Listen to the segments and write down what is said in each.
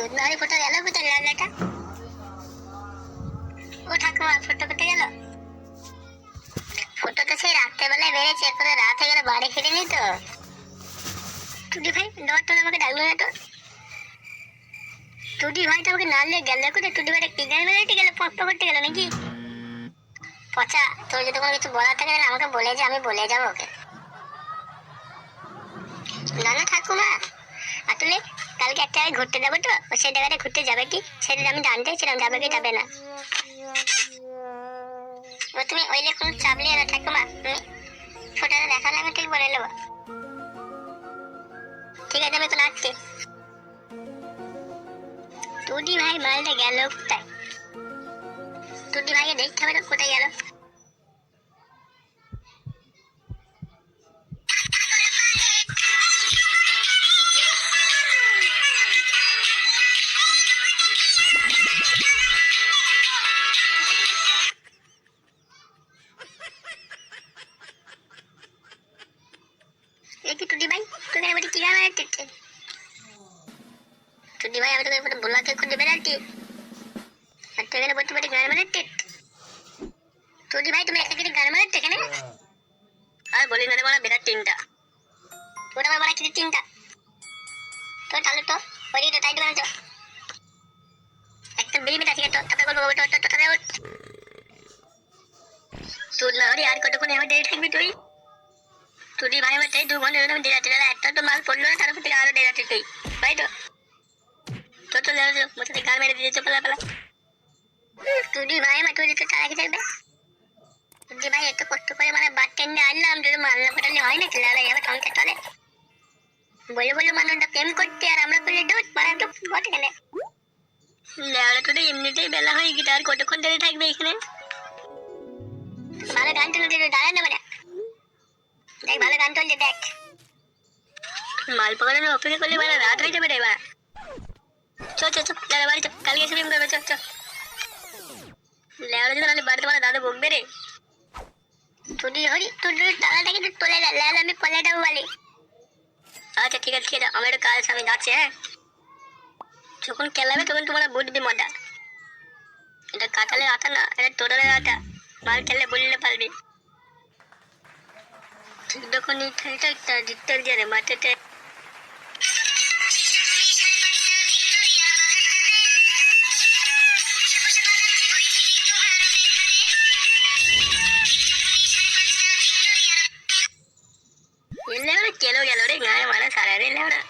চোদ না ফটো গেল কোথায় লালাটা ও ঠাকুমা, ফটো কোথায় গেল? ফটো তো সেই রাত্রেবেলায় বেড়েছে এখন রাত হয়ে গেলে, বাড়ি ফিরিনি তো। টুডি ভাই ডট তো আমাকে ডাকলো না তো। টুডি ভাই তো আমাকে নালে গেল কোথায় টুডি ভাইটা কি গান বেড়াতে গেল, পপ করতে গেল নাকি? পচা, তোর যদি কোনো কিছু বলার থাকে তাহলে আমাকে বলে যে, আমি বলে যাব ওকে। না না, ঠাকুমা। আসলে কালকে একটা জায়গায় ঘুরতে যাব তো সেই জায়গাটা ঘুরতে যাবে কি? সেটা আমি জানতে ছিলাম যাবে কি যাবে না। ও তুমি ওইলে কোনো চাপ নিয়ে না, ঠাকুমা। তুমি ফটোটা দেখালে আমি ঠিক বলে নেব। ঠিক আছে, আমি তো আসছি। টুডি ভাই মালটা গেল কোথায়? টুডি ভাইকে দেখতে হবে তো, কোথায় গেল? গান টুডি ভাই আমি তোকে এবারে বোলাকে খুঁজে বেড়াচ্ছি আর তুই এখানে বলতে পারি গান মারাচ্ছে টুডি ভাই তুমি একটা কিছু গান মারাচ্ছে এখানে আর বলি না রে বলা বিরাট তিনটা তোর আমার বলা কিছু তিনটা তো তাহলে তো ওই দিকে টাইট বানাচ্ছ একটা বিড়ি মিটা ঠিক আছে তারপরে বলব ওটা ওটা ওটা ওটা তোর না আর কতক্ষণ আমার ডেটে থাকবি তুই তুই ভাই আমার তাই দু ঘণ্টা এরকম দিয়ে যাচ্ছে একটা তো মাল পড়ল না থেকে আরও তুই। তাই তো? লেও মোটে গান মেরে দিয়েছে, পেলা পেলা। তুই ভাই আমার তুই চালাকি থাকবে ভাই কষ্ট করে মানে স্ট্যান্ডে আনলাম, যদি মাল্লা ফটালে হয় না টঙ্কে চলে বলে বলে মানুষটা প্রেম করতে, আর আমরা করলে ডোট মানে তো লেওড়া তো এমনিতেই বেলা হয়ে গিয়ে আর কতক্ষণ ধরে থাকবে এখানে? ভালো গান তুলে দাঁড়ায় না মানে? দেখ ভালো গান চলছে, দেখ। মাল পকানোর অপেক্ষা করলে মানে রাত হয়ে যাবে রে, এবার। চ চ চ, দাদা বাড়ি চ, কালকে এসে করবে চ চ। লেওড়া যদি নাহলে বাড়িতে মানে দাদা বকবে রে। তুই হরি তুই টাকাটা কিন্তু তোলে না লেওড়া আমি পলে দেবো বলি। আচ্ছা ঠিক আছে ঠিক আছে, আমার একটু কাজ আমি যাচ্ছি হ্যাঁ? যখন খেলাবে তখন তোমরা বুঝবি মজা। এটা কাঁঠালের আটা না, এটা তোরালের আটা। মাল খেললে বললে পারবি। যখন ঠাইটা একটা দিকটার দিয়ে মাঠেতে কেলো গেল রে গায়ে মারা সারা রে লেওড়া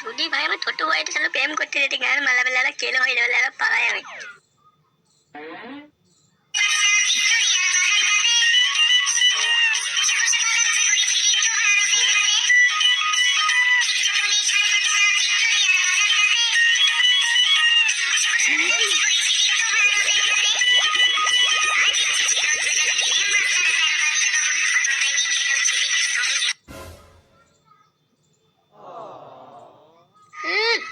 তুই ভাই, আমার ছোট ভাইটা চলো প্রেম করতে যেতে গায়ে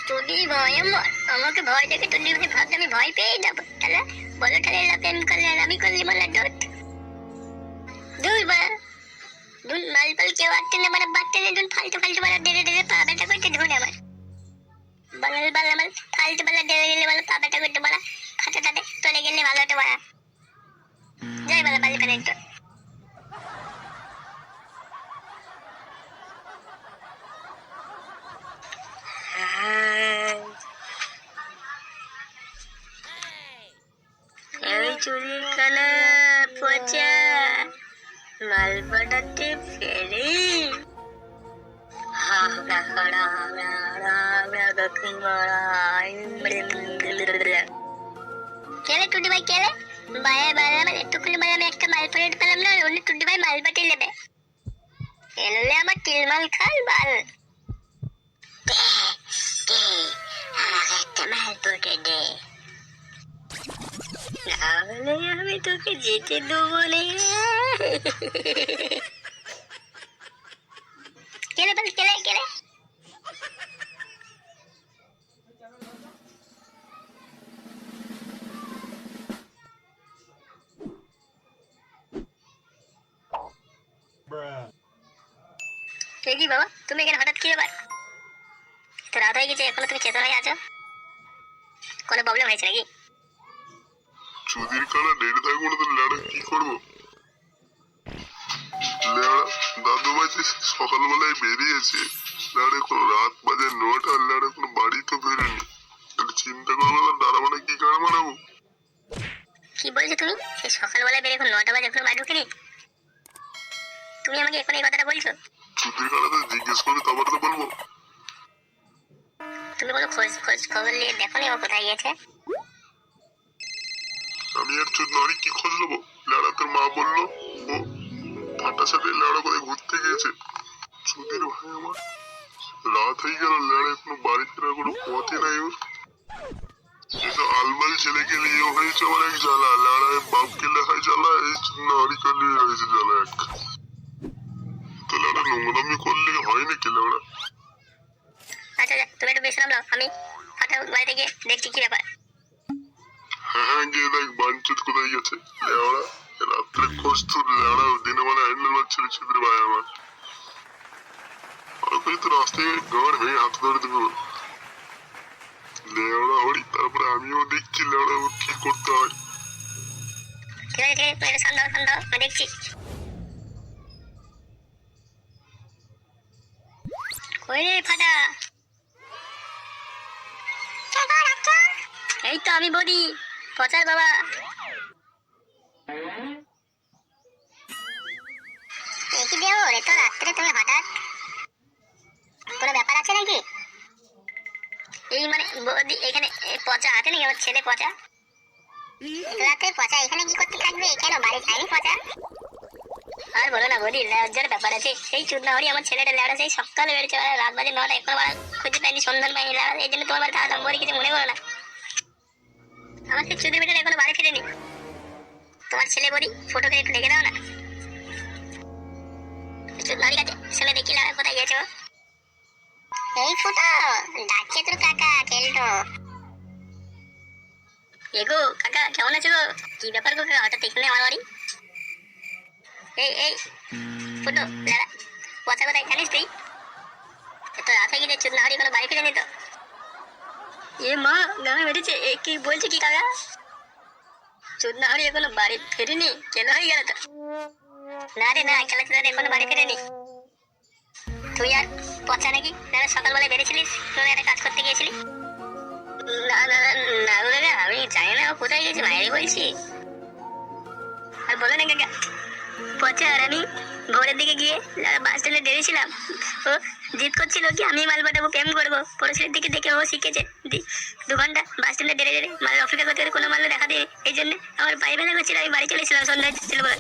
মালা ভয় আমার আমাকে ভয় দেখে তুমি ভাই ভাবতে আমি ভয় পেয়ে যাব। তাহলে বলো তাহলে এলা প্রেম করলে আর আমি করলি বলা ডট দুই বা দুন মাল পাল কেউ আটতে না মানে বাটতে না দুন ফালতু ফালতু বালা ডেরে ডেরে পা ব্যথা করতে ধুন আমার। বাঙাল বাল আমার ফালতু বালা ডেরে গেলে বলো পা ব্যথা করতে বলা খাতে তাতে চলে গেলে ভালো হতো বলা। যাই বলা বালি ফেলে তো আমি চুরির কানা পচা মাল পাঠাতে ফেরি হাওড়া হাওড়া হাওড়া হাওড়া হাওড়া দক্ষিণ কেলে টুডি ভাই কেলে? বায়া বায়া মানে একটুখানি মানে আমি একটা মাল পাঠাতে পেলাম না অন্য টুডি ভাই মাল নেবে। এলে আমার তিল খাল বাল। দে দে আমাকে একটা মাল পটে দে। তাহলে আমি তোকে যেতে দেবো না কেলে বল কেলে কেলে? কি বাবা, তুমি এখানে হঠাৎ কি ব্যাপার? তো রাত হয়ে গেছে, এখনও তুমি চেতন হয়ে আছো? কোনো প্রবলেম হয়েছে নাকি? চুদির কানা ডেটে থাকব না তো ল্যাড়া কি করব? ল্যাড়া দাদু ভাই সকালবেলায় বেরিয়েছে ল্যাড়া এখন রাত বাজে নটা ল্যাড়া কোনো বাড়ি তো ফেরেনি চিন্তা করব না দাঁড়া মানে কি কারণ মারাবো কি বলছো তুমি? সেই সকালবেলায় বেরিয়ে এখন নটা বাজে এখনও বাড়ি ঢুকিনি তুমি আমাকে এখন এই কথাটা বলছো? চুদির কানা তো জিজ্ঞেস করে তারপর তো বলব। তুমি কোনো খোঁজ খোঁজ খবর নিয়ে দেখো নি ও কোথায় গিয়েছে? আমি আর চুদ নারী কি খোঁজ নেব? ল্যাড়া তোর মা বলল, ও ফাটার সাথে ল্যাড়া করে ঘুরতে গিয়েছে? চুদির ভাই আমার। রাত হয়ে গেল, ল্যাড়া এখনও বাড়ি ফেরার কোনো পথে নাই ওর। এসব আলমারি ছেলেকে নিয়ে হয়েছে আমার এক জ্বালা। ল্যাড়ায় বাপকে লেখায় জ্বালা, এই নারী কালিয়ে হয়েছে জ্বালা এক। তো ল্যাড়া নোংরামি করলে হয় নাকি ল্যাড়া? আচ্ছা আচ্ছা তুমি একটু বিশ্রাম নাও আমি ফাটা বাড়িতে গিয়ে দেখছি কি ব্যাপার। হ্যাঁ হ্যাঁ গিয়ে দেখ বাঞ্চুত কোথায় গেছে লেওড়া রাত্রে খোঁজ লেওড়া দিনে বেলা হ্যান্ডেল মারছিল ছিদ্র ভাই আমার আর তো রাস্তায় গাড় ভেঙে হাত ধরে দেবো লেওড়া হরি তারপরে আমিও দেখছি লেওড়া কি করতে হয় ঠিক আছে ঠিক আছে তুমি একটু শান্ত শান্ত আমি দেখছি কই রে ফাটা এই তো আমি বলি পচার বাবা। কি দেও রে তো রাত্রে তুমি হঠাৎ? কোনো ব্যাপার আছে নাকি? এই মানে এখানে পচা আছে নাকি আমার ছেলে পচা? রাতে পচা, এখানে কি করতে থাকবে? কেন বাড়ি যায়নি পচা? আর বলো না বৌদি, লজ্জার ব্যাপার আছে। সেই চুদনা হরি আমার ছেলেটা লেড়া সেই সকালে বেড়েছে রাত বাজে নটা এখন খুঁজে পাইনি সন্ধান পাইনি। লেড়া এই জন্য তোমার বাড়িতে আসলাম বলি কিছু মনে করো না। আমার সেই চুদের বেটা এখনও বাড়ি ফিরেনি। তোমার ছেলে বলি ফটোকে একটু দেখে দাও না? চুদনারি কাছে ছেলে দেখি লেড়া কোথায় গেছো এই ফুটো, ডাকছে তোর কাকা কেলটো এগো কাকা, কেমন আছো গো? কি ব্যাপার গো কাকা, হঠাৎ এখানে আমার বাড়ি? এই এই, ফুটো লেড়া পচা কোথায় জানিস তুই এত রাত হয়ে গেছে চুদনা হরি কোনো বাড়ি ফিরেনি তো। এ মা গায়ে মেরেছে এ কি বলছে কি কাকা? চুদনা হরি এখনও বাড়ি ফেরেনি। কেন হয়ে গেল তো? না রে, না, খেলা চুদার এখনও বাড়ি ফেরেনি। তুই আর পচা নাকি? না সকালবেলায় বেরিয়েছিলিস? তুই একটা কাজ করতে গিয়েছিলি? না না না গো আমি জানি না কোথায় গেছে বাইরে বলছি। আর বলো না কাকা, পচা আর আমি ভোরের দিকে গিয়ে বাস স্ট্যান্ডে ডেরেছিলাম ও জিদ করছিল কি, আমি মাল পাঠাবো, প্রেম করব। পড়োশির দিকে দেখে ও শিখেছে। দু ঘণ্টা বাস স্ট্যান্ডে ডেরে ডেরে মালের অপেক্ষা করতে কোনো মাল দেখা দিয়ে এই জন্য আমার পায়ে বেলা করছিল আমি বাড়ি চলেছিলাম সন্ধ্যায় ছিল বলে।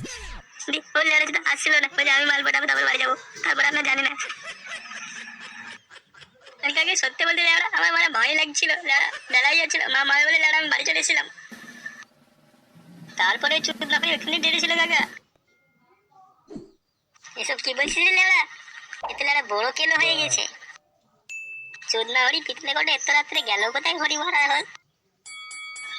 দি ওই লেড়া আসছিল না। বলছে, আমি মাল পাঠাবো, তারপর বাড়ি যাব। তারপর আমরা জানি না। আমি সত্যি বলতে লেড়া আমার মানে ভয় লাগছিল। বেলাই যাচ্ছিল। মা মার বলে লেড়া আমি বাড়ি চলে এসেছিলাম। তারপরে চুপ না করে ওখানে ডেরেছিল কাকা। এসব কি বলছিস লেড়া এতে বড় কেলো হয়ে গেছে? চোদনা হরি পিতলে কোটে এত রাত্রে গেল কোথায় হরি ভরা এখন?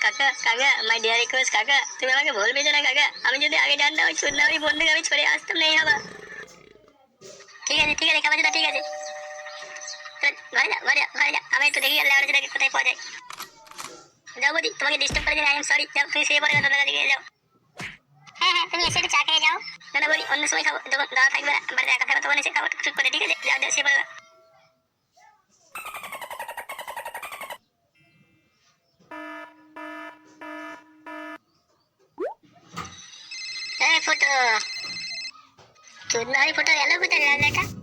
কাকা কাকা মাই ডিয়ার রিকোয়েস্ট কাকা তুমি আমাকে পেয়েছ না কাকা আমি যদি আগে জানতাম ওই চোদনা হরি বন্ধুকে আমি ছড়ে আসতাম না এই হবা ঠিক আছে ঠিক আছে খাবার ঠিক আছে। ঘরে যা ঘরে যা ঘরে যা আমি একটু দেখি ছেলেকে কোথায় পাওয়া যায়। যাও বদি তোমাকে ডিস্টার্ব করে দিন আই এম সরি যাও তুমি পড়ে দাদা যাও। হ্যাঁ হ্যাঁ তুমি এসে চা খেয়ে যাও। না বলি, অন্য সময় খাব। যখন দাদা থাকবে বাড়িতে একা থাকবে তখন এসে খাব। টুকটুক করে, ঠিক আছে? যাও যাও সে বলবে। ফটো। চোদ্দ ফটো এলো কোথায়